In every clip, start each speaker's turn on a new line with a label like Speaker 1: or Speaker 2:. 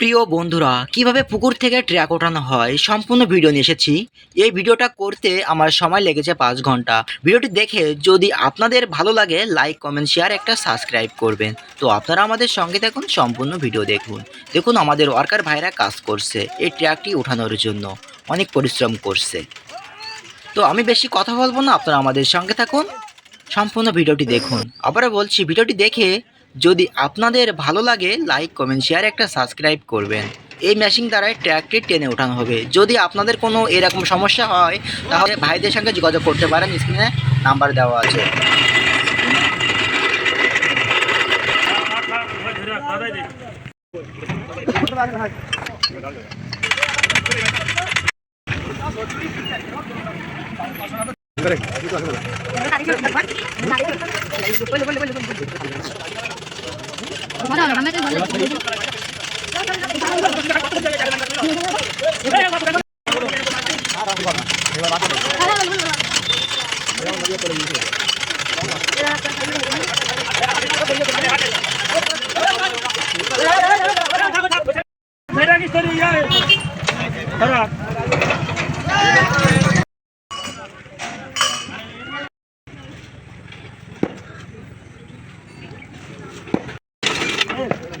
Speaker 1: প্রিয় বন্ধুরা, কীভাবে পুকুর থেকে ট্র্যাক ওঠানো হয় সম্পূর্ণ ভিডিও নিয়ে এসেছি। এই ভিডিওটা করতে আমার সময় লেগেছে পাঁচ ঘণ্টা। ভিডিওটি দেখে যদি আপনাদের ভালো লাগে, লাইক, কমেন্ট, শেয়ার, একটা সাবস্ক্রাইব করবেন। তো আপনারা আমাদের সঙ্গে থাকুন, সম্পূর্ণ ভিডিও দেখুন। দেখুন আমাদের ওয়ার্কার ভাইরা কাজ করছে এই ট্র্যাকটি ওঠানোর জন্য। অনেক পরিশ্রম করছে। তো আমি বেশি কথা বলব না, আপনারা আমাদের সঙ্গে থাকুন। সম্পূর্ণ ভিডিওটি দেখুন। আবারও বলছি, ভিডিওটি দেখে যদি আপনাদের ভালো লাগে লাইক কমেন্ট শেয়ার একটা সাবস্ক্রাইব করবেন। এই মেশিন দ্বারাই ট্র্যাকটি টেনে ওঠানো হবে। যদি আপনাদের কোনো এরকম সমস্যা হয়, তাহলে ভাইদের সঙ্গে যোগাযোগ করতে পারেন স্ক্রিনে নাম্বার দেওয়া আছে।
Speaker 2: खराब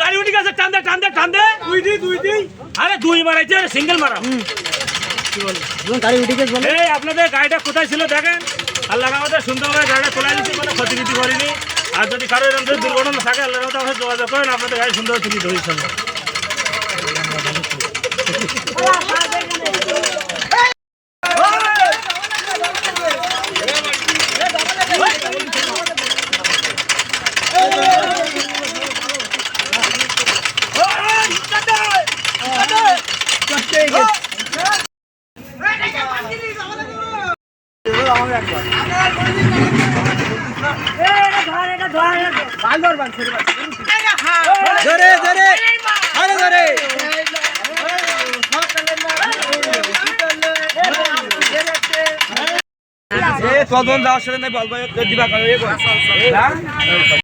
Speaker 2: গাড়ি উঠে গেছে টান দে টান দে টান দে। দুই দি দুই দি আরে দুই মারাইছে সিঙ্গেল মারা আপনাদের গাড়িটা কোথায় ছিল দেখেন? আল্লাহ আমাদের সুন্দরভাবে গাড়িটা চলে দিচ্ছি কোনো ক্ষতি কিছু করিনি। আর যদি কারও এরকম দুর্ঘটনা থাকে, আল্লাহ আমাদের যোগাযোগ করেন, আপনাদের গাড়ি সুন্দর ধরি সামনে
Speaker 3: ধরে ধরে আরে ধরে এ তখন যাওয়ার সাথে বলব দিবা